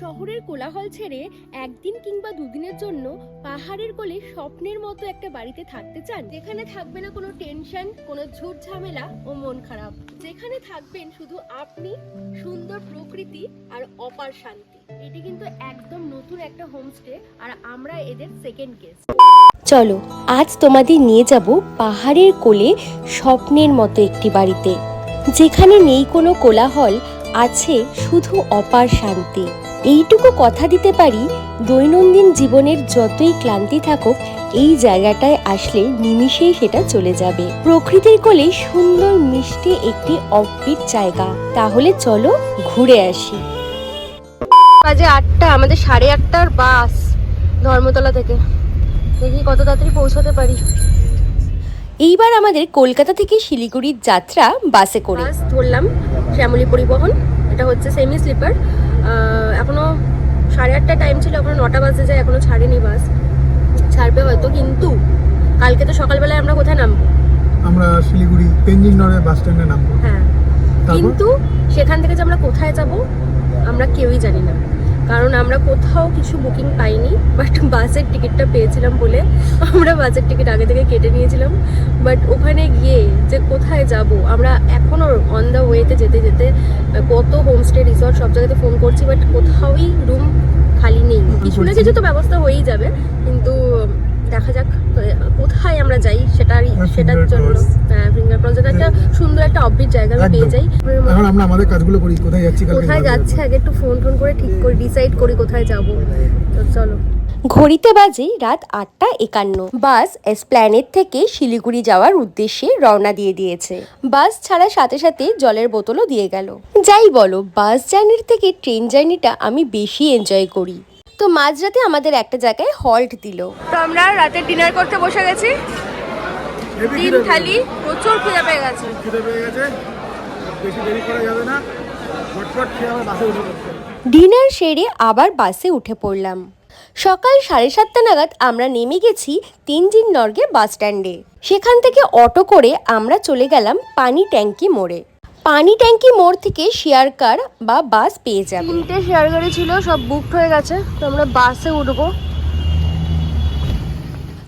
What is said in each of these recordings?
শহরের কোলাহল ছেড়ে একদিন কিংবা দুদিনের জন্য পাহাড়ের কোলে স্বপ্নের মতো একটা বাড়িতে থাকতে চান। যেখানে থাকবে না কোনো টেনশন, কোনো ঝুট ঝামেলা ও মন খারাপ। যেখানে থাকবেন শুধু আপনি, সুন্দর প্রকৃতি আর অপার শান্তি। এটি কিন্তু একদম নতুন একটা হোমস্টে আর আমরা এদের সেকেন্ড গেস্ট চলো, আজ তোমাদের নিয়ে যাব পাহাড়ের কোলে স্বপ্নের মতো একটি বাড়িতে। যেখানে নেই কোনো কোলাহল, আছে শুধু অপার শান্তি। এইটুকু কথা দিতে পারি, দৈনন্দিন জীবনের যতই ক্লান্তি থাকুক, এই জায়গাটায় আসলে নিমিষেই সেটা চলে যাবে। প্রকৃতির কোলে সুন্দর মিষ্টি একটি অফবিট জায়গা। তাহলে চলো ঘুরে আসি। বাজে আটটা, আমাদের সাড়ে আটটার বাস ধর্মতলা থেকে। দেখি কত তাড়াতাড়ি পৌঁছাতে পারি। এইবার আমাদের কলকাতা থেকে শিলিগুড়ির যাত্রা বাসে করে। ধরলাম শ্যামলী পরিবহন, এটা হচ্ছে সেমি স্লিপার এখনও সাড়ে আটটা টাইম ছিল এখনও নটা বাজে যায় এখনও ছাড়েনি বাস ছাড়বে হয়তো কিন্তু কালকে তো সকালবেলায় আমরা কোথায় নামবো? আমরা শিলিগুড়ি নড়ে বাস স্ট্যান্ডে নামবো। হ্যাঁ। কিন্তু সেখান থেকে যে আমরা কোথায় যাব আমরা কেউই জানি না। কারণ আমরা কোথাও কিছু বুকিং পাইনি বাট বাসের টিকিটটা পেয়েছিলাম বলে আমরা বাসের টিকিট আগে থেকে কেটে নিয়েছিলাম। বাট ওখানে গিয়ে যে কোথায় যাব আমরা এখনও অন দ্য ওয়েতে যেতে যেতে কত হোমস্টে রিসর্ট সব জায়গাতে ফোন করছি বাট কোথাওই রুম খালি নেই। কিছু না কিছু তো ব্যবস্থা হয়েই যাবে কিন্তু দেখা যাক আমরা যাই সেটারই সেটার জন্য। হ্যাঁ ফিঙ্গার ক্রস যেটা একটা সুন্দর একটা অববিট জায়গা আমি পেয়ে যাই। এখন আমরা আমাদের কাজগুলো করি কোথায় যাচ্ছি কোথায়। যাচ্ছে আগে একটু ফোন টোন করে ঠিক করে ডিসাইড করি কোথায় যাব। তো চলো। ঘড়িতে বাজে রাত আটটা একান্ন। বাস এসপ্ল্যানেট থেকে শিলিগুড়ি যাওয়ার উদ্দেশ্যে রওনা দিয়ে দিয়েছে। বাস ছাড়ার সাথে সাথে জলের বোতলও দিয়ে গেল। যাই বলো বাস জার্নির থেকে ট্রেন জার্নিটা আমি বেশি এনজয় করি। তো মাঝরাতে আমাদের একটা জায়গায় হল্ট দিল। তো আমরা রাতে ডিনার করতে বসে গেছি। ডিম থালি প্রচুর খিদে পেয়ে গেছে। খিদে পেয়ে গেছে। বেশি দেরি করা যাবে না। ফটফট খেয়ে আবার বাসে উঠে ডিনার সেরে আবার বাসে উঠে পড়লাম। সকাল সাড়ে সাতটা নাগাদ আমরা নেমে গেছি তিনজিন নর্গে বাস স্ট্যান্ডে সেখান থেকে অটো করে আমরা চলে গেলাম পানি ট্যাঙ্কি মোড়ে। পানি ট্যাঙ্কি মোড় থেকে শেয়ার কার বা বাস পেয়ে যাবে। তিনটে শেয়ার গাড়ি ছিল সব বুকড হয়ে গেছে তো আমরা বাসে উঠবো।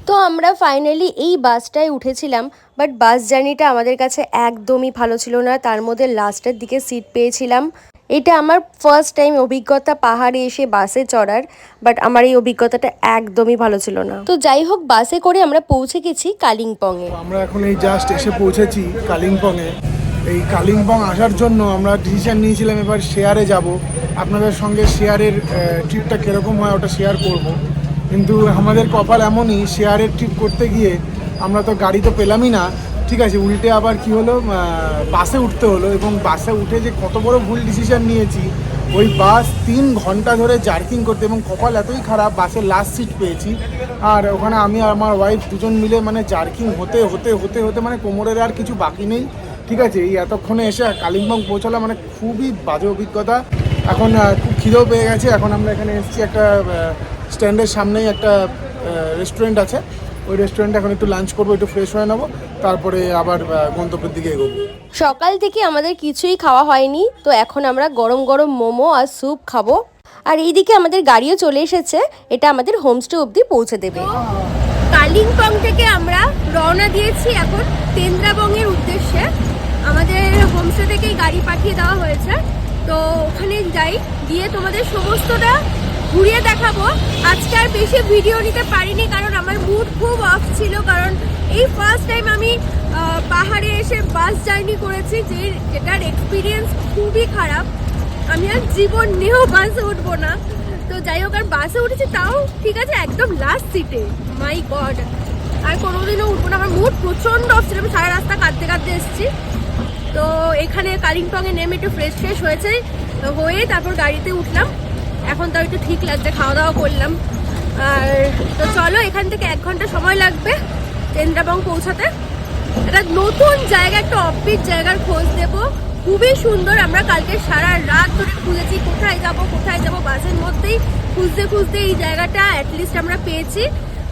তো আমরা ফাইনালি এই বাসটায় উঠেছিলাম বাট বাস জার্নিটা আমাদের কাছে একদমই ভালো ছিল না তার মধ্যে লাস্টের দিকে সিট পেয়েছিলাম। এটা আমার ফার্স্ট টাইম অভিজ্ঞতা পাহাড়ে এসে বাসে চড়ার বাট আমার এই অভিজ্ঞতাটা একদমই ভালো ছিল না। তো যাই হোক বাসে করে আমরা পৌঁছে গেছি কালিম্পংয়ে। আমরা এখন এই জাস্ট এসে পৌঁছেছি কালিম্পংয়ে। এই কালিম্পং আসার জন্য আমরা ডিসিশন নিয়েছিলাম এবার শেয়ারে যাব। আপনাদের সঙ্গে শেয়ারের ট্রিপটা কীরকম হয় ওটা শেয়ার করব। কিন্তু আমাদের কপাল এমনই শেয়ারের ট্রিপ করতে গিয়ে আমরা তো গাড়ি তো পেলামই না। ঠিক আছে, উল্টে আবার কি হলো বাসে উঠতে হলো এবং বাসে উঠে যে কত বড় ভুল ডিসিশন নিয়েছি, ওই বাস তিন ঘণ্টা ধরে জার্কিং করতে এবং কপাল এতই খারাপ বাসের লাস্ট সিট পেয়েছি। আর ওখানে আমি আর আমার ওয়াইফ দুজন মিলে মানে জার্কিং হতে হতে হতে হতে মানে কোমরের আর কিছু বাকি নেই। ঠিক আছে এই এতক্ষণে এসে কালিম্পং পৌঁছালাম মানে খুবই বাজে অভিজ্ঞতা। এখন খুব খিদেও পেয়ে গেছে। এখন আমরা এখানে এসেছি একটা স্ট্যান্ডের সামনেই একটা রেস্টুরেন্ট আছে। ওই রেস্টুরেন্টে এখন একটু লাঞ্চ করব একটু ফ্রেশ হয়ে নেব। তারপরে আবার গন্তব্যের দিকে এগোবো। সকাল থেকে আমাদের কিছুই খাওয়া হয়নি তো এখন আমরা গরম গরম মোমো আর স্যুপ খাব। আর এইদিকে আমাদের গাড়িও চলে এসেছে এটা আমাদের হোমস্টে অবধি পৌঁছে দেবে। কালিম্পং থেকে আমরা রওনা দিয়েছি এখন তেন্দ্রাবংয়ের উদ্দেশ্যে। আমাদের হোমস্টে থেকেই গাড়ি পাঠিয়ে দেওয়া হয়েছে। তো ওখানে যাই, গিয়ে তোমাদের সমস্তটা ঘুরিয়ে দেখাবো। আজকে আর বেশি ভিডিও নিতে পারিনি, কারণ আমার মুড খুব অফ ছিল, কারণ এই ফার্স্ট টাইম আমি পাহাড়ে এসে বাস জার্নি করেছি, যে যেটার এক্সপিরিয়েন্স খুবই খারাপ। আমি আর জীবন নিয়েও বাসে উঠবো না। তো যাই হোক, আর বাসে উঠেছি তাও, ঠিক আছে, একদম লাস্ট সিটে মাই গড আর কোনোদিনও উঠবো না, আমার মুড প্রচণ্ড অফ ছিল, আমি সারা রাস্তা কাঁদতে কাঁদতে এসেছি। তো এখানে কালিম্পংয়ে নেমে একটু ফ্রেশ ফ্রেশ হয়েছে হয়ে তারপর গাড়িতে উঠলাম। এখন তাও একটু ঠিক লাগছে খাওয়া দাওয়া করলাম। আর তো চলো, এখান থেকে এক ঘণ্টা সময় লাগবে তেন্দ্রাবং পৌঁছাতে। একটা নতুন জায়গা, একটা অফবিট জায়গার খোঁজ দেব খুবই সুন্দর, আমরা কালকে সারা রাত ধরে খুঁজেছি, কোথায় যাব কোথায় যাব, বাসের মধ্যেই খুঁজতে খুঁজতে এই জায়গাটা অ্যাটলিস্ট আমরা পেয়েছি।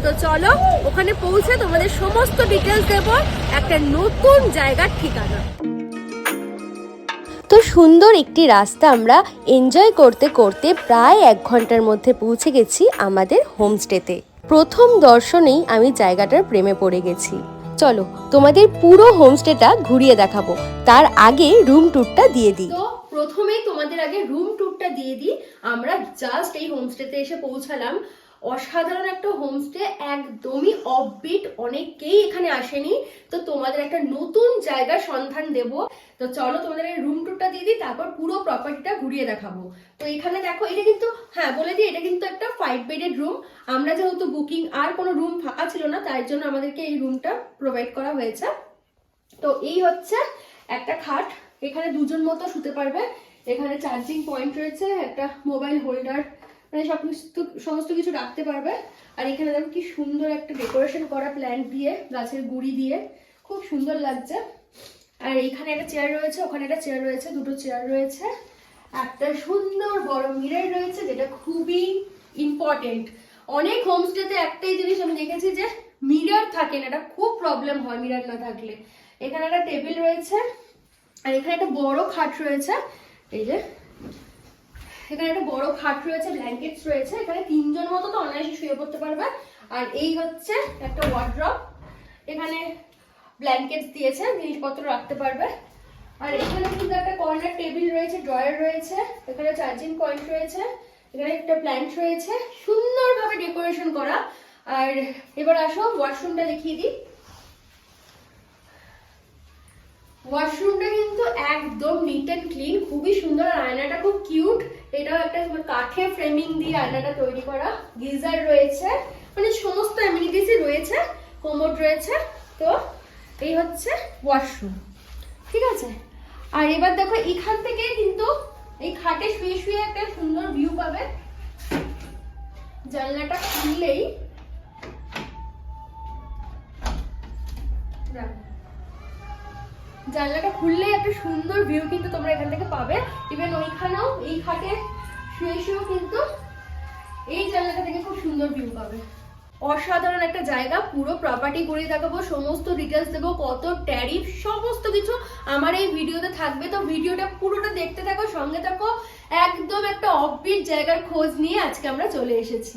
তো চলো, ওখানে পৌঁছে তোমাদের সমস্ত ডিটেলস দেব, একটা নতুন জায়গার ঠিকানা। সুন্দর একটি রাস্তা আমরা এনজয় করতে করতে প্রায় এক ঘণ্টার মধ্যে পৌঁছে গেছি আমাদের হোমস্টেতে প্রথম দর্শনেই আমি জায়গাটার প্রেমে পড়ে গেছি। চলো, তোমাদের পুরো হোমস্টেটা ঘুরিয়ে দেখাবো। তার আগে রুম ট্যুরটা দিয়ে দিই। প্রথমেই তোমাদের আগে রুম ট্যুরটা দিয়ে দিই। আমরা জাস্ট এই হোমস্টেতে এসে পৌঁছালাম। অসাধারণ একটা হোমস্টে একদমই অফবিট অনেকেই এখানে আসেনি। তো তোমাদের একটা নতুন জায়গার সন্ধান দেব। তো চলো তোমাদের রুম টুরটা দিয়ে দিই, তারপর পুরো প্রপার্টিটা ঘুরিয়ে দেখাবো। তো এখানে দেখো, এটা কিন্তু হ্যাঁ বলে দিই, এটা কিন্তু একটা ফাইভ বেডেড রুম আমরা যেহেতু বুকিং আর কোনো রুম ফাঁকা ছিল না, তাই জন্য আমাদেরকে এই রুমটা প্রোভাইড করা হয়েছে। তো এই হচ্ছে একটা খাট। এখানে দুজন মতো শুতে পারবে। এখানে চার্জিং পয়েন্ট রয়েছে, একটা মোবাইল হোল্ডার মানে সব সমস্ত কিছু রাখতে পারবে। আর এখানে দেখো কি সুন্দর একটা ডেকোরেশন করা প্ল্যান্ট দিয়ে, গাছের গুড়ি দিয়ে। খুব সুন্দর লাগছে। আর এখানে একটা চেয়ার রয়েছে, ওখানে একটা চেয়ার রয়েছে, দুটো চেয়ার রয়েছে। একটা সুন্দর বড় মিরর রয়েছে, যেটা খুবই ইম্পর্টেন্ট অনেক হোমস্টেতে একটাই জিনিস আমি দেখেছি যে মিরর থাকে না, এটা খুব প্রবলেম হয় মিরর না থাকলে। এখানে একটা টেবিল রয়েছে, আর এখানে একটা বড় খাট রয়েছে। এই যে এখানে একটা বড় খাট রয়েছে ব্ল্যাঙ্কেটস রয়েছে, এখানে তিনজন মতো তো অনায়াসে শুয়ে পড়তে পারবে। আর এই হচ্ছে একটা ওয়ার্ড্রপ এখানে ব্ল্যাঙ্কেটস দিয়েছে, জিনিসপত্র রাখতে পারবে। আর এখানে কিন্তু একটা কর্নার টেবিল রয়েছে ড্রয়ার রয়েছে, এখানে চার্জিং পয়েন্ট রয়েছে, এখানে একটা প্ল্যান্ট রয়েছে, সুন্দরভাবে ডেকোরেশন করা। আর এবার আসো ওয়াশরুমটা দেখিয়ে দিই। ওয়াশরুমটা কিন্তু একদম নিট অ্যান্ড ক্লিন খুবই সুন্দর। আর আয়নাটা খুব কিউট এটাও একটা কাঠের ফ্রেমিং দিয়ে আয়নাটা তৈরি করা। গিজার রয়েছে। মানে সমস্ত অ্যামিনিটিসই রয়েছে। কোমোড রয়েছে। তো এই হচ্ছে ওয়াশরুম। ঠিক আছে? আর এবার দেখো, এখান থেকে কিন্তু এই খাটে শুয়ে শুয়ে একটা সুন্দর ভিউ পাবে। জানলাটা খুললেই দেখো জানলাটা খুললেই একটা সুন্দর ভিউ কিন্তু তোমরা এখান থেকে পাবে। ইভেন ওইখানেও, এই খাটে শুয়ে শুয়েও কিন্তু এই জানলাটা থেকে খুব সুন্দর ভিউ পাবে। অসাধারণ একটা জায়গা, পুরো প্রপার্টি ঘুরিয়ে দেখাবো, সমস্ত ডিটেলস দেবো, কত ট্যারিফ সমস্ত কিছু আমার এই ভিডিওতে থাকবে। তো ভিডিওটা পুরোটা দেখতে থাকো, সঙ্গে থাকো। একদম একটা অফবিট জায়গার খোঁজ নিয়ে আজকে আমরা চলে এসেছি।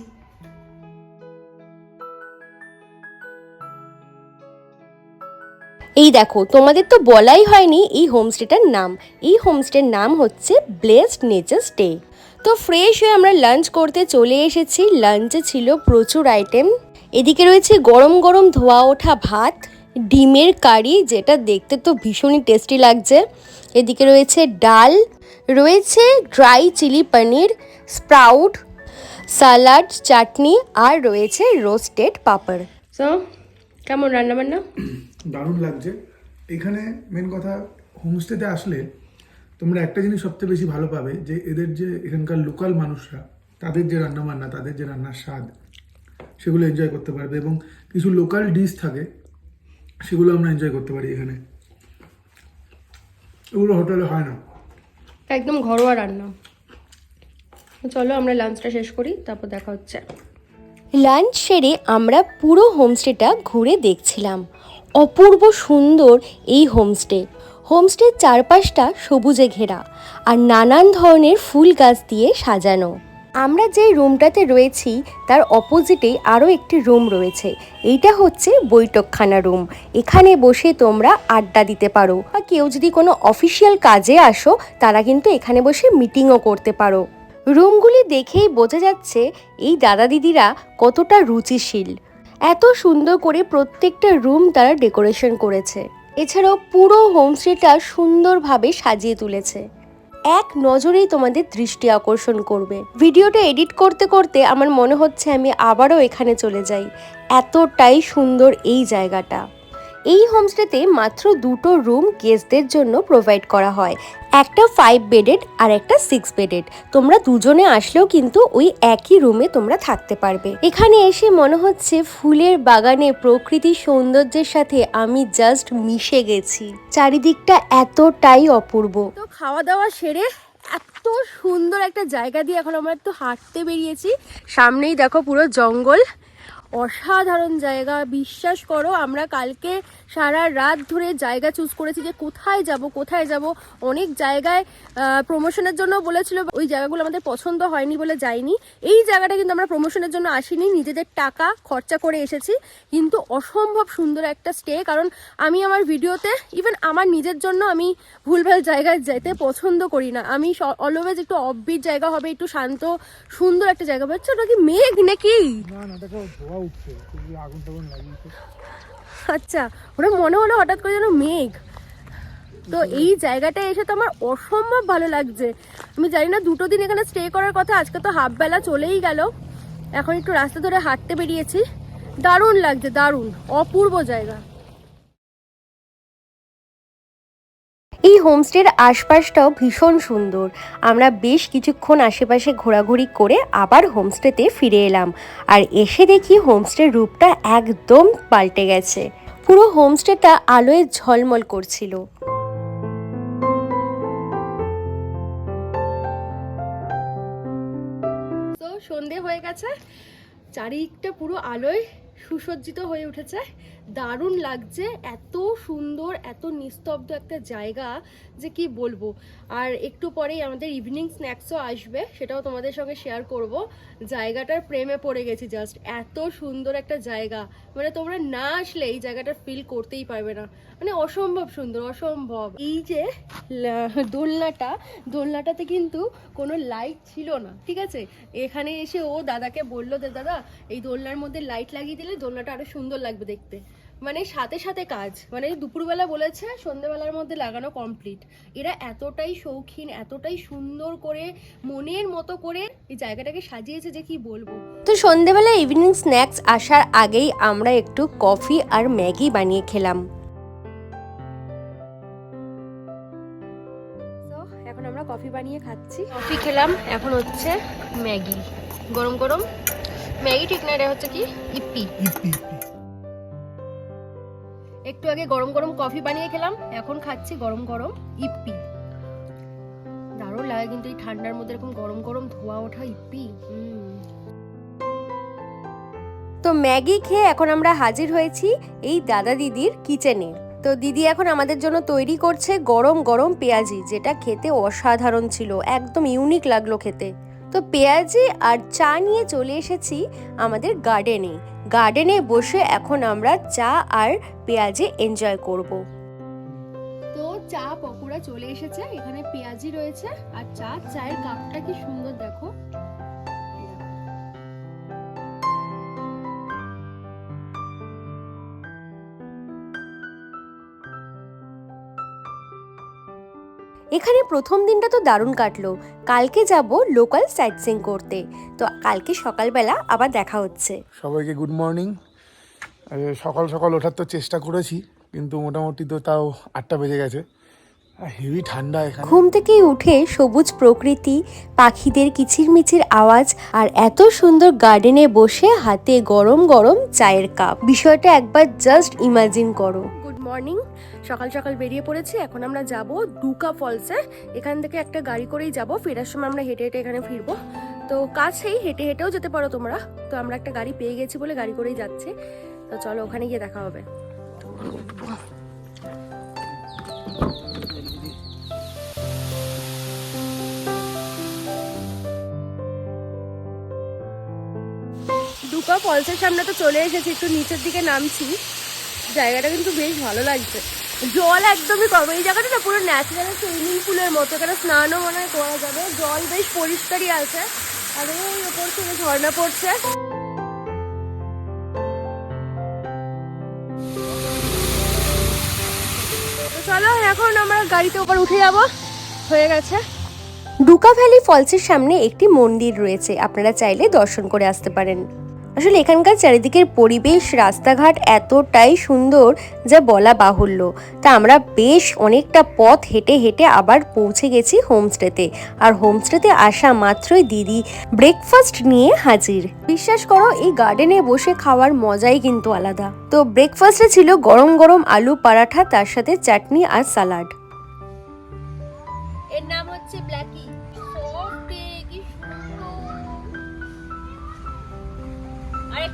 এই দেখো, তোমাদের তো বলাই হয়নি এই হোমস্টেটার নাম। এই হোমস্টের নাম হচ্ছে ব্লেসড নেচার স্টে তো ফ্রেশ হয়ে আমরা লাঞ্চ করতে চলে এসেছি। লাঞ্চে ছিল প্রচুর আইটেম এদিকে রয়েছে গরম গরম ধোয়া ওঠা ভাত, ডিমের কারি, যেটা দেখতে তো ভীষণই টেস্টি লাগছে। এদিকে রয়েছে ডাল, রয়েছে dry chilli paneer sprout salad chutney আর রয়েছে রোস্টেড পাপড়। সো কেমন রান্না বান্না দারুণ লাগছে। এখানে মেন কথা হোমস্টেতে আসলে তোমরা একটা জিনিস সবচেয়ে বেশি ভালো পাবে যে এদের যে এখানকার লোকাল মানুষরা তাদের যে রান্নাবান্না তাদের যে রান্নার স্বাদ সেগুলো এনজয় করতে পারবে এবং কিছু লোকাল ডিশ থাকে সেগুলো আমরা এনজয় করতে পারি এখানে। এগুলো হোটেলে হয় না। একদম ঘরোয়া রান্না। চলো আমরা লাঞ্চটা শেষ করি তারপর দেখা হচ্ছে। লাঞ্চ সেরে আমরা পুরো হোমস্টেটা ঘুরে দেখছিলাম। অপূর্ব সুন্দর এই হোমস্টে। হোমস্টের চারপাশটা সবুজে ঘেরা আর নানান ধরনের ফুল গাছ দিয়ে সাজানো। আমরা যে রুমটাতে রয়েছি, তার অপোজিটেই আরও একটি রুম রয়েছে। এইটা হচ্ছে বৈঠকখানা রুম। এখানে বসে তোমরা আড্ডা দিতে পারো। বা কেউ যদি কোনো অফিসিয়াল কাজে আসো, তারা কিন্তু এখানে বসে মিটিংও করতে পারো। রুমগুলি দেখেই বোঝা যাচ্ছে, এই দাদা দিদিরা কতটা রুচিশীল। এত সুন্দর করে প্রত্যেকটা রুম তারা ডেকোরেশন করেছে। এছাড়াও পুরো হোমস্টেটা সুন্দরভাবে সাজিয়ে তুলেছে। এক নজরেই তোমাদের দৃষ্টি আকর্ষণ করবে। ভিডিওটা এডিট করতে করতে আমার মনে হচ্ছে আমি আবারও এখানে চলে যাই। এতটাই সুন্দর এই জায়গাটা। এই হোমস্টেতে মাত্র দুটো রুম গেস্টদের জন্য প্রোভাইড করা হয়। একটা ফাইভ বেডেড আর একটা সিক্স বেডেড তোমরা দুজনে আসলেও কিন্তু ওই একই রুমে তোমরা থাকতে পারবে। এখানে এসে মনে হচ্ছে ফুলের বাগানে প্রকৃতির সৌন্দর্যের সাথে আমি জাস্ট মিশে গেছি। চারিদিকটা এতটাই অপূর্ব। তো খাওয়া দাওয়া সেরে এত সুন্দর একটা জায়গা দিয়ে এখন আমরা একটু হাঁটতে বেরিয়েছি। সামনেই দেখো পুরো জঙ্গল। অসাধারণ জায়গা। বিশ্বাস করো আমরা কালকে সারা রাত ধরে জায়গা চুজ করেছি যে কোথায় যাব কোথায় যাব। অনেক জায়গায় প্রমোশনের জন্য বলেছিল, ওই জায়গাগুলো আমাদের পছন্দ হয়নি বলে যাইনি এই জায়গাটা কিন্তু আমরা প্রমোশনের জন্য আসিনি, নিজেদের টাকা খরচা করে এসেছি। কিন্তু অসম্ভব সুন্দর একটা স্টে কারণ আমি আমার ভিডিওতে ইভেন আমার নিজের জন্য আমি ভুলভাল জায়গায় যেতে পছন্দ করি না। আমি অলওয়েজ একটু অফবিট জায়গা হবে, একটু শান্ত, সুন্দর একটা জায়গা পাচ্ছ ওটা কি মেঘ নাকি? না না, দেখো, ধোয়া উঠছে। আগুন টাগুন লাগিয়েছে। আচ্ছা ওরা মনে হলো হঠাৎ করে যেন মেঘ। তো এই জায়গাটা এসে তো আমার অসম্ভব ভালো লাগছে। আমি জানি না দুটো দিন এখানে স্টে করার কথা, আজকে তো হাফ বেলা চলেই গেল। এখন একটু রাস্তা ধরে হাঁটতে বেরিয়েছি। দারুণ লাগছে, দারুণ, অপূর্ব জায়গা। এই হোমস্টের আশপাশটাও ভীষণ সুন্দর। আমরা বেশ কিছুক্ষণ আশেপাশে ঘোরাঘুরি করে আবার হোমস্টেতে ফিরে এলাম। আর এসে দেখি হোমস্টের রূপটা একদম পাল্টে গেছে। পুরো হোমস্টেটা আলোয় ঝলমল করছিল। সন্ধে হয়ে গেছে। চারিদিকটা পুরো আলোয় সুসজ্জিত হয়ে উঠেছে। দারুণ লাগছে, এত সুন্দর, এত নিস্তব্ধ একটা জায়গা যে কি বলব। আর একটু পরেই আমাদের ইভিনিং স্ন্যাক্সও আসবে, সেটাও তোমাদের সঙ্গে শেয়ার করব। জায়গাটার প্রেমে পড়ে গেছি জাস্ট এত সুন্দর একটা জায়গা। মানে তোমরা না আসলে এই জায়গাটা ফিল করতেই পারবে না। মানে অসম্ভব সুন্দর, অসম্ভব। এই যে দোলনাটা, দোলনাটাতে কিন্তু কোনো লাইট ছিল না, ঠিক আছে? এখানে এসে ও দাদাকে বলল যে, দাদা, এই দোলনার মধ্যে লাইট লাগিয়ে দিলে দোলনাটা আরও সুন্দর লাগবে দেখতে। মানে সাথে সাথে কাজ। মানে দুপুরবেলা বলেছে সন্ধ্যেবেলার মধ্যে লাগানো কমপ্লিট এরা এতটাই শৌখিন এতটাই সুন্দর করে মনের মতো করে এই জায়গাটাকে সাজিয়েছে যে কি বলব। তো সন্ধ্যেবেলা ইভিনিং স্ন্যাক্স আসার আগেই আমরা একটু কফি আর ম্যাগি বানিয়ে খেলাম। তো এখন আমরা কফি বানিয়ে খাচ্ছি। কফি খেলাম এখন হচ্ছে ম্যাগি। গরম গরম। ম্যাগি ঠিক না এটা হচ্ছে কি? ইপি ইপি ইপি একটু আগে গরম গরম কফি বানিয়ে খেলাম, এখন খাচ্ছি গরম গরম ইপি। দারুণ লাগে কিন্তু এই ঠান্ডার মধ্যে এরকম গরম গরম ধোয়া ওঠা ইপি তো ম্যাগি খেয়ে এখন আমরা হাজির হয়েছি এই দাদা দিদির কিচেনে। তো দিদি এখন আমাদের জন্য তৈরি করছে গরম গরম পেঁয়াজি, যেটা খেতে অসাধারণ ছিল, একদম ইউনিক লাগল খেতে। তো পেঁয়াজি আর চা নিয়ে চলে এসেছি আমাদের গার্ডেনে গার্ডেনে বসে এখন আমরা চা আর পেঁয়াজি এনজয় করব। তো চা পকোড়া চলে এসেছে, এখানে পেঁয়াজি রয়েছে আর চা, চায়ের কাপটা কি সুন্দর দেখো। এখানে প্রথম দিনটা তো দারুণ কাটলো। কালকে যাব লোকাল সাইট সিং করতে। তো কালকে সকালবেলা আবার দেখা হচ্ছে। সবাইকে গুড মর্নিং সকাল সকাল ওঠার তো চেষ্টা করেছি কিন্তু মোটামুটি তো তাও আটটা বেজে গেছে। হেভি ঠান্ডা এখানে। ঘুম থেকে উঠে সবুজ প্রকৃতি পাখিদের কিচিরমিচির আওয়াজ আর এত সুন্দর গার্ডেনে বসে হাতে গরম গরম চায়ের কাপ বিষয়টা একবার জাস্ট ইমাজিন করো। গুড মর্নিং সকাল সকাল বেরিয়ে পড়েছি, এখন আমরা যাব ডুকা ফলসে। এখান থেকে একটা গাড়ি করেই যাব, ফেরার সময় আমরা হেঁটে হেঁটে এখানে ফিরবো। তো কাছেই হেঁটে হেঁটেও যেতে পারো তোমরা। তো আমরা একটা গাড়ি পেয়ে গেছি বলে গাড়ি করেই যাচ্ছে। তো চলো ওখানে গিয়ে দেখা হবে। দুপা ফলসের সামনে তো চলে এসেছি, একটু নিচের দিকে নামছি। জায়গাটা কিন্তু বেশ ভালো লাগছে। জল একদমই কম। এই জায়গাটা না পুরো ন্যাচারাল সুইমিং পুলের মতো। এখানে স্নানও মনে হয় করা যাবে। জল বেশ পরিষ্কারই আছে। আর এই ওপর থেকে ঝর্ণা পড়ছে। চলো, এখন আমরা গাড়িতে ওপর উঠে যাব। হয়ে গেছে। ডুকা ভ্যালি ফলসের সামনে একটি মন্দির রয়েছে। আপনারা চাইলে দর্শন করে আসতে পারেন। আসলে এখানকার চারিদিকের পরিবেশ, রাস্তাঘাট এতটাই সুন্দর যা বলা বাহুল্য। তা আমরা বেশ অনেকটা পথ হেঁটে হেঁটে আবার পৌঁছে গেছি হোমস্টেতে। আর হোমস্টেতে আসা মাত্রই দিদি ব্রেকফাস্ট নিয়ে হাজির। বিশ্বাস করো, এই গার্ডেনে বসে খাওয়ার মজাই কিন্তু আলাদা। তো ব্রেকফাস্টে ছিল গরম গরম আলু পরাঠা, তার সাথে চাটনি আর সালাড। এর নাম হচ্ছে ব্ল্যাকি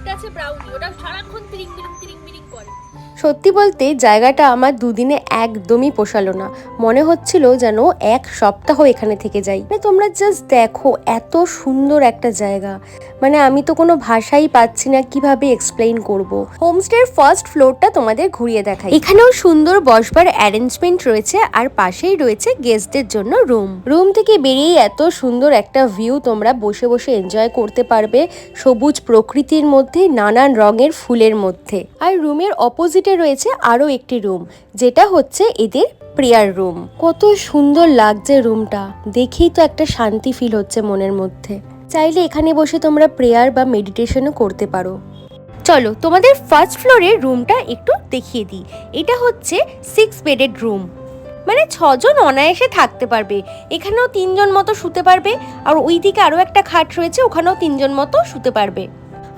একটা আছে ব্রাউনি ওটা সারাক্ষণ তিরিং বিরিং তিরিং সত্যি বলতে জায়গাটা আমার দুদিনে একদমই পোষালো না। মনে হচ্ছিল যেন এক সপ্তাহ এখানে থেকে যাই। মানে তোমরা জাস্ট দেখো, এত সুন্দর একটা জায়গা। মানে আমি তো কোনো ভাষাই পাচ্ছি না কীভাবে এক্সপ্লেইন করব। হোমস্টের ফার্স্ট ফ্লোরটা তোমাদের ঘুরিয়ে দেখাই। এখানেও সুন্দর বসবার অ্যারেঞ্জমেন্ট রয়েছে আর পাশেই রয়েছে গেস্টদের জন্য রুম রুম থেকে বেরিয়ে এত সুন্দর একটা ভিউ তোমরা বসে বসে এনজয় করতে পারবে সবুজ প্রকৃতির মধ্যে, নানান রঙের ফুলের মধ্যে। আর রুমের অপোজিটে রয়েছে আরও একটি রুম, যেটা হচ্ছে এদের প্রেয়ার রুম। কত সুন্দর লাগছে রুমটা। দেখেই তো একটা শান্তি ফিল হচ্ছে মনের মধ্যে। চাইলে এখানে বসে তোমরা প্রেয়ার বা মেডিটেশনও করতে পারো। চলো, তোমাদের ফার্স্ট ফ্লোরের রুমটা একটু দেখিয়ে দিই। এটা হচ্ছে সিক্স বেডেড রুম মানে ছজন অনায়াসে থাকতে পারবে। এখানেও তিনজন মতো শুতে পারবে। আর ওইদিকে আরও একটা খাট রয়েছে, ওখানেও তিনজন মতো শুতে পারবে।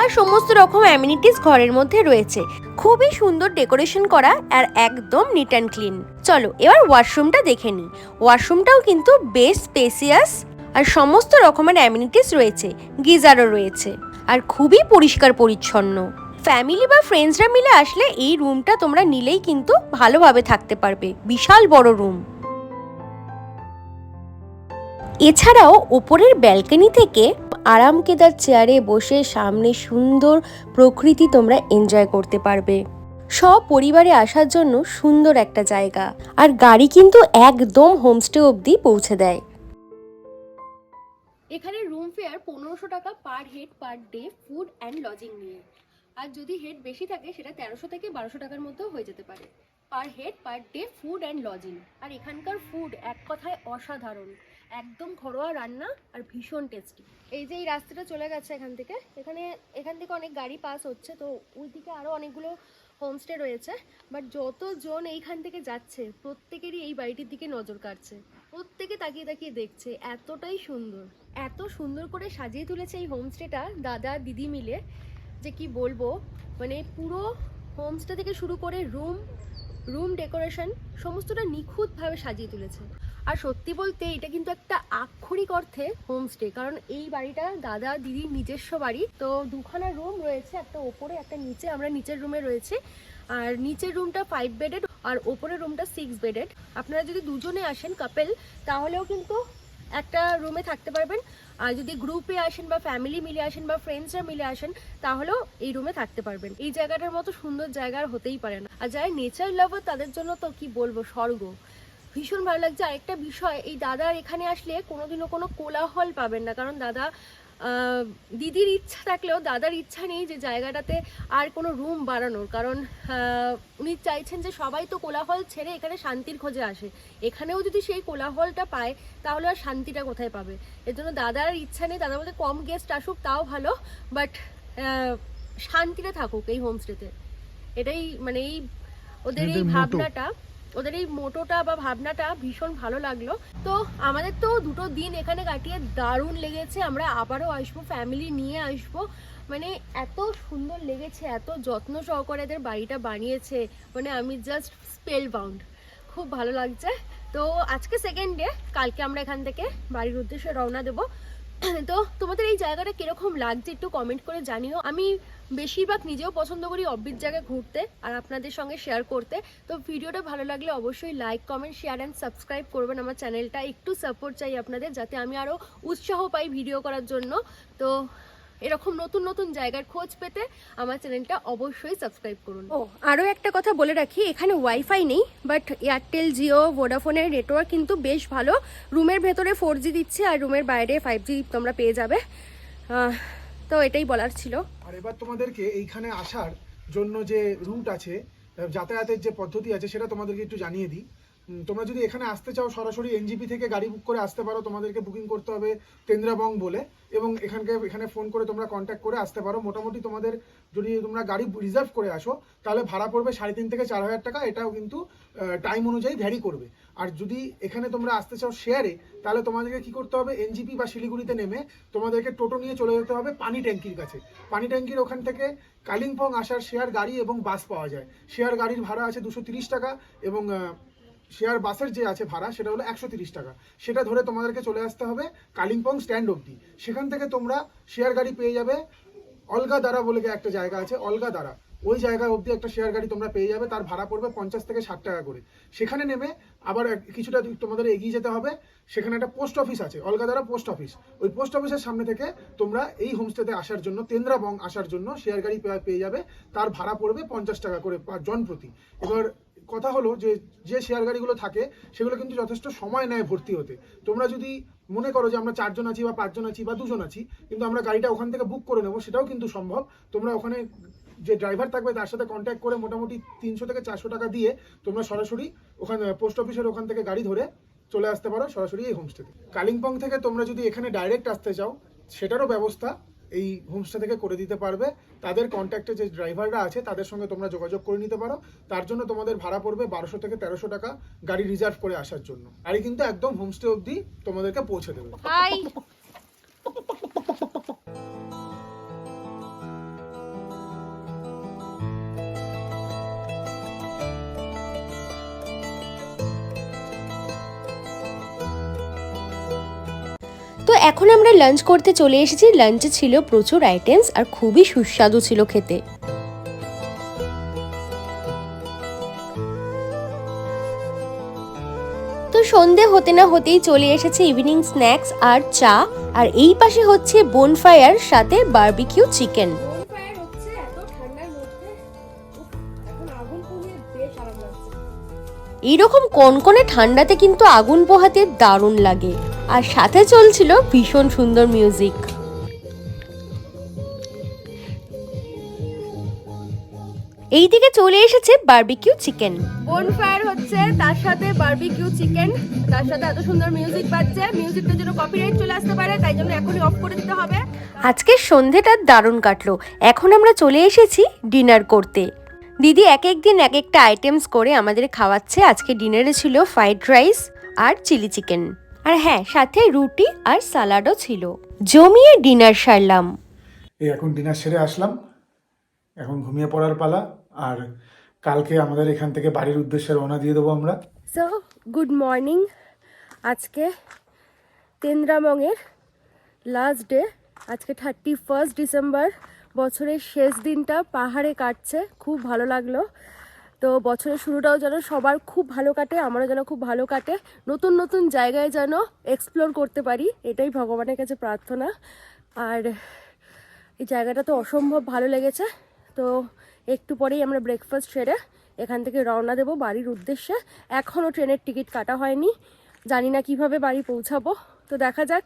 আর সমস্ত রকম অ্যামিনিটিস ঘরের মধ্যে রয়েছে। খুবই সুন্দর ডেকোরেশন করা আর একদম নিট অ্যান্ড ক্লিন চলো, এবার ওয়াশরুমটা দেখে নিই। ওয়াশরুমটাও কিন্তু বেশ স্পেসিয়াস আর সমস্ত রকমের অ্যামিনিটিস রয়েছে, গিজারও রয়েছে আর খুবই পরিষ্কার পরিচ্ছন্ন। ফ্যামিলি বা ফ্রেন্ডসরা মিলে আসলে এই রুমটা তোমরা নিলেই কিন্তু ভালোভাবে থাকতে পারবে। বিশাল বড় রুম এছাড়াও ওপরের ব্যালকনি থেকে আরামকেদার চেয়ারে বসে সামনে সুন্দর প্রকৃতি তোমরা এনজয় করতে পারবে। সব পরিবারে আসার জন্য সুন্দর একটা জায়গা। আর গাড়ি কিন্তু একদম হোমস্টে অবধি পৌঁছে দেয়। এখানে রুম ফেয়ার পনেরোশো টাকা per head per day food and lodging নিয়ে। আর যদি হেড বেশি থাকে, সেটা তেরোশো থেকে বারোশো টাকার মধ্যেও হয়ে যেতে পারে। Per head per day food and lodging আর এখানকার ফুড এক কথায় অসাধারণ। একদম ঘরোয়া রান্না আর ভীষণ টেস্টি এই যে এই রাস্তাটা চলে গেছে এখান থেকে, এখানে, এখান থেকে অনেক গাড়ি পাস হচ্ছে, তো ওই দিকে আরও অনেকগুলো হোমস্টে রয়েছে বাট যতজন এইখান থেকে যাচ্ছে, প্রত্যেকেরই এই বাড়িটির দিকে নজর কাটছে প্রত্যেকে তাকিয়ে তাকিয়ে দেখছে, এতটাই সুন্দর। এত সুন্দর করে সাজিয়ে তুলেছে এই হোমস্টেটা দাদা, দিদি মিলে, যে কি বলব মানে পুরো হোমস্টে থেকে শুরু করে রুম রুম ডেকোরেশন সমস্তটা নিখুঁতভাবে সাজিয়ে তুলেছে। আর সত্যি বলতে এটা কিন্তু একটা আক্ষরিক অর্থে হোমস্টে কারণ এই বাড়িটা দাদা, দিদির নিজস্ব বাড়ি। তো দুখানা রুম রয়েছে, একটা ওপরে, একটা নিচে। আমরা নিচের রুমে রয়েছে। আর নিচের রুমটা ফাইভ বেডেড আর ওপরের রুমটা সিক্স বেডেড আপনারা যদি দুজনে আসেন কাপেল তাহলেও কিন্তু একটা রুমে থাকতে পারবেন। আর যদি গ্রুপে আসেন বা ফ্যামিলি মিলে আসেন বা ফ্রেন্ডসরা মিলে আসেন, তাহলেও এই রুমে থাকতে পারবেন। এই জায়গাটার মতো সুন্দর জায়গা আর হতেই পারে না। আর যারা নেচার লাভার তাদের জন্য তো কি বলব, স্বর্গ। ভীষণ ভালো লাগছে। আরেকটা বিষয় এই দাদার এখানে আসলে কোনোদিনও কোনো কোলাহল পাবেন না। কারণ দাদা দিদির ইচ্ছা থাকলেও দাদার ইচ্ছা নেই যে জায়গাটাতে আর কোনো রুম বাড়ানোর। কারণ উনি চাইছেন যে সবাই তো কোলাহল ছেড়ে এখানে শান্তির খোঁজে আসে। এখানেও যদি সেই কোলাহলটা পায় তাহলে আর শান্তিটা কোথায় পাবে? এর জন্য দাদার ইচ্ছা নেই দাদা বলতে কম গেস্ট আসুক তাও ভালো। বাট শান্তিতে থাকুক এই হোমস্টেতে এটাই মানে এই ওদের এই ভাবনাটা। ওদের এই মোটোটা বা ভাবনাটা ভীষণ ভালো লাগল। তো আমাদের তো দুটো দিন এখানে কাটিয়ে দারুণ লেগেছে। আমরা আবারও আসব ফ্যামিলি নিয়ে আসব। মানে এত সুন্দর লেগেছে, এত যত্ন সহকারে এদের বাড়িটা বানিয়েছে। মানে আমি জাস্ট স্পেল বাউন্ড খুব ভালো লাগছে। তো আজকে সেকেন্ড ডে কালকে আমরা এখান থেকে বাড়ির উদ্দেশ্যে রওনা দেবো। তো তোমাদের এই জায়গাটা কীরকম লাগছে একটু কমেন্ট করে জানিও। আমি বেশিরভাগ নিজেও পছন্দ করি অব্বির জায়গায় ঘুরতে আর আপনাদের সঙ্গে শেয়ার করতে। তো ভিডিওটা ভালো লাগলে অবশ্যই like comment share and subscribe করবেন। আমার চ্যানেলটা একটু সাপোর্ট চাই আপনাদের, যাতে আমি আরও উৎসাহ পাই ভিডিও করার জন্য। তো এরকম নতুন নতুন জায়গার খোঁজ পেতে আমার চ্যানেলটা অবশ্যই সাবস্ক্রাইব করুন। ও আরও একটা কথা বলে রাখি এখানে ওয়াইফাই নেই বাট এয়ারটেল জিও ভোডাফোনের নেটওয়ার্ক কিন্তু বেশ ভালো। রুমের ভেতরে ফোর জি দিচ্ছে আর রুমের বাইরে ফাইভ জি তোমরা পেয়ে যাবে। তো এটাই বলার ছিল। আর এবার তোমাদেরকে এইখানে আসার জন্য যে রুট আছে যাতায়াতের যে পদ্ধতি আছে সেটা তোমাদেরকে একটু জানিয়ে দিই। তোমরা যদি এখানে আসতে চাও, সরাসরি এনজিপি থেকে গাড়ি বুক করে আসতে পারো, তোমাদেরকে বুকিং করতে হবে তেন্দ্রাবং বলে। এবং এখানকে, এখানে ফোন করে তোমরা কন্ট্যাক্ট করে আসতে পারো। মোটামুটি তোমাদের যদি তোমরা গাড়ি রিজার্ভ করে আসো, তাহলে ভাড়া পড়বে সাড়ে তিন থেকে চার হাজার টাকা। এটাও কিন্তু টাইম অনুযায়ী ভ্যারি করবে। আর যদি এখানে তোমরা আসতে চাও শেয়ারে তাহলে তোমাদেরকে কি করতে হবে? এনজিপি বা শিলিগুড়িতে নেমে তোমাদেরকে টোটো নিয়ে চলে যেতে হবে পানি ট্যাঙ্কির কাছে। পানি ট্যাঙ্কির ওখান থেকে কালিম্পং আসার শেয়ার গাড়ি এবং বাস পাওয়া যায়। শেয়ার গাড়ির ভাড়া আছে দুশো টাকা এবং শেয়ার বাসের যে আছে ভাড়া, সেটা হলো একশো তিরিশ টাকা। সেটা ধরে তোমাদেরকে চলে আসতে হবে কালিম্পং স্ট্যান্ড অবধি। সেখান থেকে তোমরা শেয়ার গাড়ি পেয়ে যাবে অলগা দ্বারা বলে একটা জায়গা আছে অলগা দ্বারা ওই জায়গা অবধি একটা শেয়ার গাড়ি তোমরা পেয়ে যাবে, তার ভাড়া পড়বে পঞ্চাশ থেকে ষাট টাকা করে। সেখানে নেমে আবার কিছুটা দূর তোমাদের এগিয়ে যেতে হবে। সেখানে একটা পোস্ট অফিস আছে অলগা দ্বারা পোস্ট অফিস। ওই পোস্ট অফিসের সামনে থেকে তোমরা এই হোমস্টেতে আসার জন্য, তেন্দ্রাবং আসার জন্য শেয়ার গাড়ি পেয়ে- পেয়ে যাবে। তার ভাড়া পড়বে পঞ্চাশ টাকা করে পার জন প্রতি। এবার কথা হলো যে যে শেয়ার গাড়িগুলো থাকে, সেগুলো কিন্তু যথেষ্ট সময় নেয় ভর্তি হতে। তোমরা যদি মনে করো যে আমরা চারজন আছি বা পাঁচজন আছি বা দুজন আছি, কিন্তু আমরা গাড়িটা ওখান থেকে বুক করে নেব, সেটাও কিন্তু সম্ভব। তোমরা ওখানে যে ড্রাইভার থাকবে, তার সাথে কন্ট্যাক্ট করে মোটামুটি তিনশো থেকে চারশো টাকা দিয়ে তোমরা সরাসরি ওখানে পোস্ট অফিসের ওখান থেকে গাড়ি ধরে চলে আসতে পারো সরাসরি এই হোমস্টেতে কালিম্পং থেকে তোমরা যদি এখানে ডাইরেক্ট আসতে চাও, সেটারও ব্যবস্থা এই হোমস্টে থেকে করে দিতে পারবে। তাদের কন্ট্যাক্টে যে ড্রাইভাররা আছে, তাদের সঙ্গে তোমরা যোগাযোগ করে নিতে পারো। তার জন্য তোমাদের ভাড়া পড়বে বারোশো থেকে তেরোশো টাকা গাড়ি রিজার্ভ করে আসার জন্য। গাড়ি কিন্তু একদম হোমস্টে অব্দি তোমাদেরকে পৌঁছে দেবে। এখন আমরা লাঞ্চ করতে চলে এসেছি। লাঞ্চে ছিল প্রচুর আইটেমস আর খুবই সুস্বাদু ছিল খেতে। তো সন্ধে হতে না হতেই চলে এসেছে ইভিনিং স্ন্যাক্স আর চা। আর এই পাশে হচ্ছে বোনফায়ার সাথে বারবিকিউ চিকেন এইরকম কনকনে ঠান্ডাতে কিন্তু আগুন পোহাতে দারুণ লাগে। আর সাথে চলছিল ভীষণ সুন্দর মিউজিক। এইদিকে চলে এসেছে বারবিকিউ চিকেন। বোন ফায়ার হচ্ছে তার সাথে বারবিকিউ চিকেন তার সাথে এত সুন্দর মিউজিক বাজছে। মিউজিকটার জন্য কপিরাইট চলে আসতে পারে তাই জন্য এখনই অফ করে দিতে হবে। আজকের সন্ধেটা দারুণ কাটলো। এখন আমরা চলে এসেছি ডিনার করতে। দিদি এক এক দিন এক একটা আইটেমস করে আমাদের খাওয়াচ্ছে। আজকে ডিনারে ছিল ফ্রাইড রাইস আর চিলি চিকেন আর হ্যাঁ সাথে রুটি আর সালাডও ছিল। জমিয়ে ডিনার সারলাম। এই এখন ডিনার সেরে আসলাম। এখন ঘুমিয়ে পড়ার পালা। আর কালকে আমাদের এখান থেকে বাড়ির উদ্দেশ্যে রওনা দিয়ে দেবো আমরা। সো গুড মর্নিং আজকে তেন্দ্রামংয়ের লাস্ট ডে আজকে থার্টি ফার্স্ট ডিসেম্বর বছরের শেষ দিনটা পাহাড়ে কাটছে। খুব ভালো লাগল। তো বছরের শুরুটাও যেন সবার খুব ভালো কাটে, আমারও যেন খুব ভালো কাটে। নতুন নতুন জায়গায় যেন এক্সপ্লোর করতে পারি, এটাই ভগবানের কাছে প্রার্থনা। আর এই জায়গাটা তো অসম্ভব ভালো লেগেছে, তো একটু পরেই আমরা ব্রেকফাস্ট সেরে এখান থেকে রওনা দেবো বাড়ির উদ্দেশ্যে। এখনও ট্রেনের টিকিট কাটা হয়নি, জানি না কীভাবে বাড়ি পৌঁছাবো। তো দেখা যাক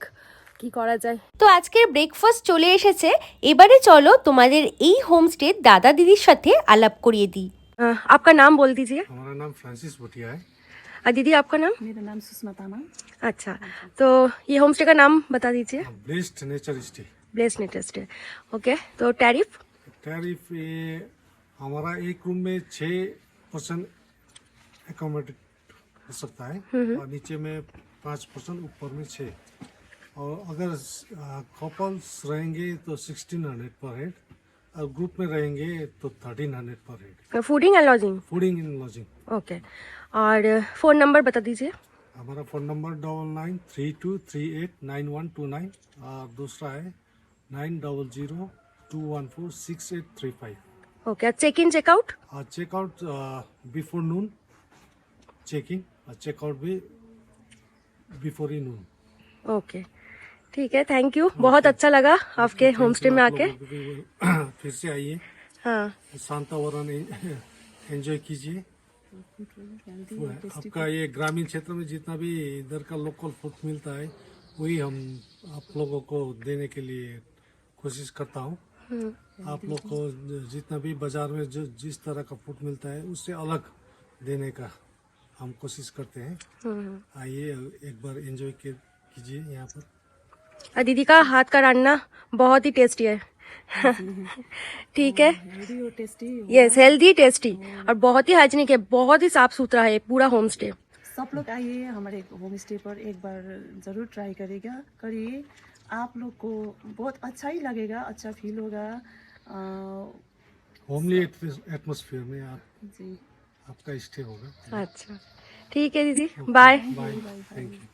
কি করা যায়। তো আজকের ব্রেকফাস্ট চলে এসেছে, এবারে চলো তোমাদের এই হোমস্টে দাদা দিদির সাথে আলাপ করিয়ে দিই। आपका नाम बोल दीजिए। हमारा नाम फ्रांसिस भुटिया है। और दीदी आपका नाम? मेरा नाम सुषमा तामाङ अच्छा तो ये होम स्टे का नाम बता दीजिए। ब्लेस्ड नेचर स्टे ब्लेस नेटेस्ट ओके तो टैरिफ? टैरिफ ये हमारा एक रूम में छः परसेंट एकोमोडेट हो सकता है और नीचे में पाँच परसेंट ऊपर में छः और अगर कपल्स रहेंगे तो सिक्सटीन हंड्रेड पर हेड और ग्रुप में रहेंगे तो thirteen hundred per head fooding and lodging fooding in lodging okay और फ़ोन नंबर बता दीजिए। हमारा phone number double nine three two three eight nine one two nine और दूसरा है nine double zero two one four six eight three five okay check in checkout checkout before noon checking और checkout भी before ही noon okay ठीक है thank you बहुत अच्छा लगा आपके होम स्टे में आके। फिर से आइए। हाँ। शांतावरण एंजॉय कीजिए। आपका ये ग्रामीण क्षेत्र में जितना भी इधर का लोकल फ़ूड मिलता है वही हम आप लोगों को देने के लिए कोशिश करता हूँ। आप लोग को जितना भी बाज़ार में जो जिस तरह का फ़ूड मिलता है उससे अलग देने का हम कोशिश करते हैं। आइए एक बार एंजॉय कीजिए यहाँ पर। और दीदी का हाथ का रान्ना बहुत ही टेस्टी है। ठीक है? हेल्दी और टेस्टी यस हेल्दी टेस्टी और बहुत ही हाइजीनिक है बहुत ही साफ़ सुथरा है पूरा होम स्टे सब लोग आइए हमारे होम स्टे पर एक बार ज़रूर ट्राई करेगा करिए आप लोग को बहुत अच्छा ही लगेगा अच्छा फील होगा। होमली एटमोसफियर में आप जी। आपका स्टे होगा। अच्छा। ठीक है दीदी। बाय बाय थैंक यू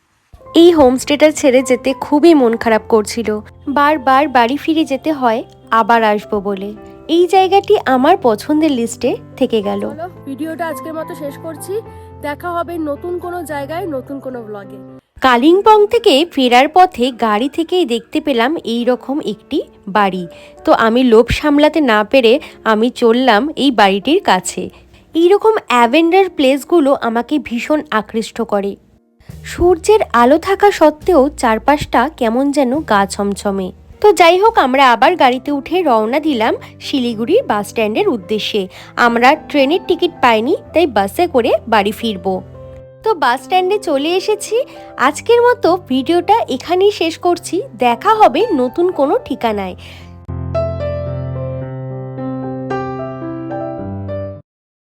এই হোমস্টেটা ছেড়ে যেতে খুবই মন খারাপ করছিল। বারবার বাড়ি ফিরে যেতে হয় আবার আসব বলে। এই জায়গাটি আমার পছন্দের লিস্টে থেকে গেল। ভিডিওটা আজকের মতো শেষ করছি। দেখা হবে নতুন কোনো জায়গায় নতুন কোনো ব্লগে কালিম্পং থেকে ফেরার পথে গাড়ি থেকেই দেখতে পেলাম এই রকম একটি বাড়ি। তো আমি লোভ সামলাতে না পেরে আমি চললাম এই বাড়িটির কাছে। এইরকম অ্যাভেন্ডার প্লেসগুলো আমাকে ভীষণ আকৃষ্ট করে। সূর্যের আলো থাকা সত্ত্বেও চারপাশটা কেমন যেন গা ছমছমে। তো যাই হোক, আমরা আবার গাড়িতে উঠে রওনা দিলাম শিলিগুড়ির বাস স্ট্যান্ডের উদ্দেশ্যে। আমরা ট্রেনের টিকিট পাইনি, তাই বাসে করে বাড়ি ফিরবো। তো বাস স্ট্যান্ডে চলে এসেছি। আজকের মতো ভিডিওটা এখানেই শেষ করছি। দেখা হবে নতুন কোনো ঠিকানায়।